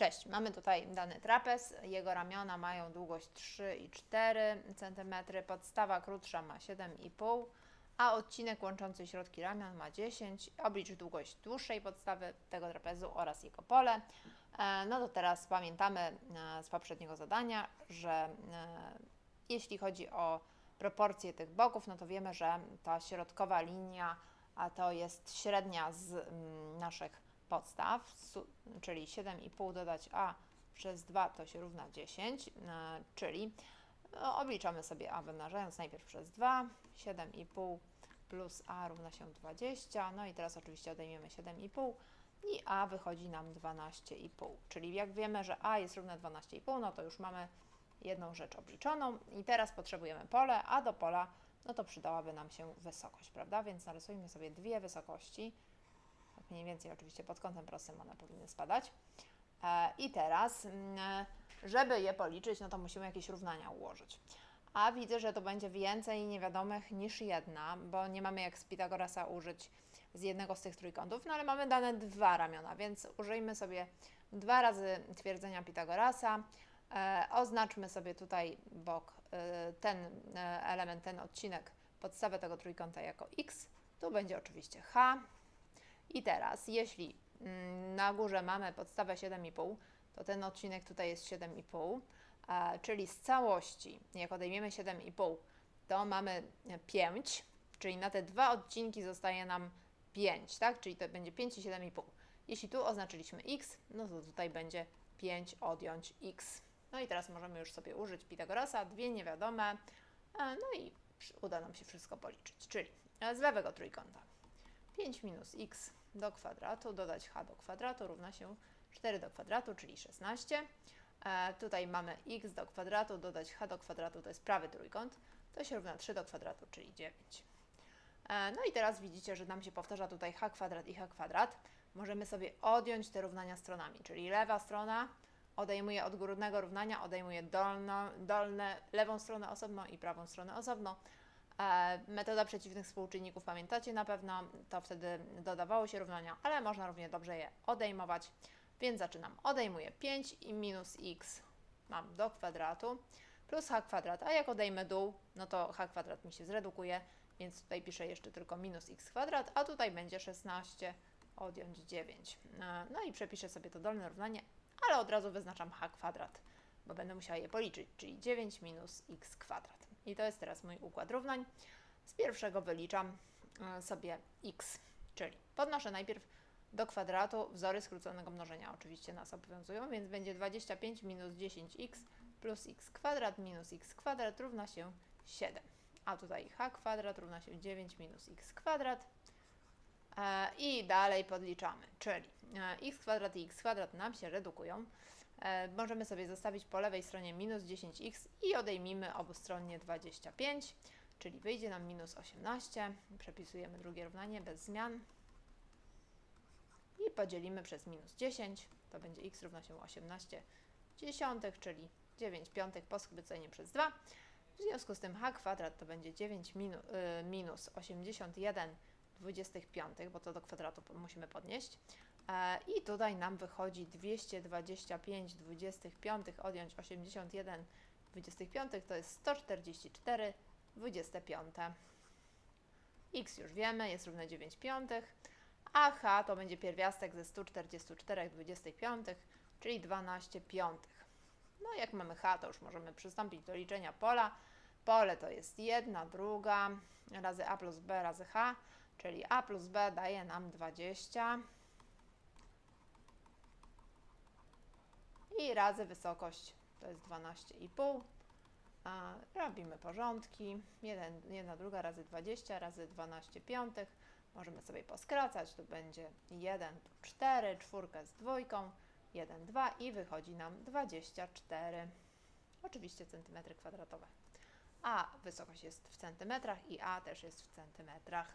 Cześć, mamy tutaj dany trapez. Jego ramiona mają długość 3,4 cm, podstawa krótsza ma 7,5 a odcinek łączący środki ramion ma 10. Oblicz długość dłuższej podstawy tego trapezu oraz jego pole. E, No to teraz pamiętamy e, z poprzedniego zadania, że e, jeśli chodzi o proporcje tych boków, no to wiemy, że ta środkowa linia a to jest średnia z naszych podstaw, czyli 7,5 dodać a przez 2 to się równa 10, e, czyli no, obliczamy sobie a wymnażając najpierw przez 2, 7,5 plus a równa się 20, no i teraz oczywiście odejmiemy 7,5 i a wychodzi nam 12,5, czyli jak wiemy, że a jest równe 12,5, no to już mamy jedną rzecz obliczoną i teraz potrzebujemy pole, a do pola no to przydałaby nam się wysokość, prawda? Więc narysujmy sobie dwie wysokości, mniej więcej oczywiście pod kątem prostym one powinny spadać. E, I teraz, mm, żeby je policzyć, no to musimy jakieś równania ułożyć. A widzę, że to będzie więcej niewiadomych niż jedna, bo nie mamy jak z Pitagorasa użyć z jednego z tych trójkątów, no ale mamy dane dwa ramiona, więc użyjmy sobie dwa razy twierdzenia Pitagorasa. E, oznaczmy sobie tutaj bok, e, ten element, ten odcinek, podstawę tego trójkąta jako x. Tu będzie oczywiście h. I teraz, jeśli mm, na górze mamy podstawę 7,5, to ten odcinek tutaj jest 7,5, e, czyli z całości, jak odejmiemy 7,5, to mamy 5, czyli na te dwa odcinki zostaje nam 5, tak? Czyli to będzie 5 i 7,5. Jeśli tu oznaczyliśmy x, no to tutaj będzie 5 odjąć x. No i teraz możemy już sobie użyć Pitagorasa, dwie niewiadome, no i uda nam się wszystko policzyć. Czyli e, z lewego trójkąta 5 minus x do kwadratu dodać h do kwadratu równa się 4 do kwadratu, czyli 16. E, tutaj mamy x do kwadratu dodać h do kwadratu, to jest prawy trójkąt, to się równa 3 do kwadratu, czyli 9. E, No i teraz widzicie, że nam się powtarza tutaj h kwadrat i h kwadrat. Możemy sobie odjąć te równania stronami, czyli lewa strona odejmuje od górnego równania, odejmuje dolno, dolne, lewą stronę osobno i prawą stronę osobno. E, Metoda przeciwnych współczynników pamiętacie na pewno, to wtedy dodawało się równania, ale można równie dobrze je odejmować. Więc zaczynam. Odejmuję 5 i minus x mam do kwadratu plus h kwadrat, a jak odejmę dół, no to h kwadrat mi się zredukuje, więc tutaj piszę jeszcze tylko minus x kwadrat, a tutaj będzie 16 odjąć 9. E, No i przepiszę sobie to dolne równanie, ale od razu wyznaczam h kwadrat, bo będę musiała je policzyć, czyli 9 minus x kwadrat. I to jest teraz mój układ równań. Z pierwszego wyliczam e, sobie x, czyli podnoszę najpierw do kwadratu wzory skróconego mnożenia oczywiście nas obowiązują, więc będzie 25 minus 10x plus x kwadrat minus x kwadrat równa się 7. A tutaj h kwadrat równa się 9 minus x kwadrat. E, I dalej podliczamy, czyli e, x kwadrat i x kwadrat nam się redukują. E, Możemy sobie zostawić po lewej stronie minus 10x i odejmijmy obustronnie 25, czyli wyjdzie nam minus 18. Przepisujemy drugie równanie bez zmian i podzielimy przez minus 10, to będzie x równa się 18 dziesiątych, czyli 9 piątych po skróceniu przez 2. W związku z tym h kwadrat to będzie 9 minu, y, minus 81 25, bo to do kwadratu musimy podnieść. E, I tutaj nam wychodzi 225 25 odjąć 81 25 to jest 144 25. x już wiemy, jest równe 9 piątych, a h to będzie pierwiastek ze 144 25, czyli 12 piątych. No jak mamy h, to już możemy przystąpić do liczenia pola. Pole to jest 1, druga razy a plus b razy h, czyli a plus b daje nam 20 i razy wysokość to jest 12,5. A, Robimy porządki. 1, 1 druga razy 20 razy 12 piątych. Możemy sobie poskracać. Tu będzie 1, tu 4, czwórkę z dwójką, 1, 2 i wychodzi nam 24. Oczywiście centymetry kwadratowe. A wysokość jest w centymetrach i A też jest w centymetrach.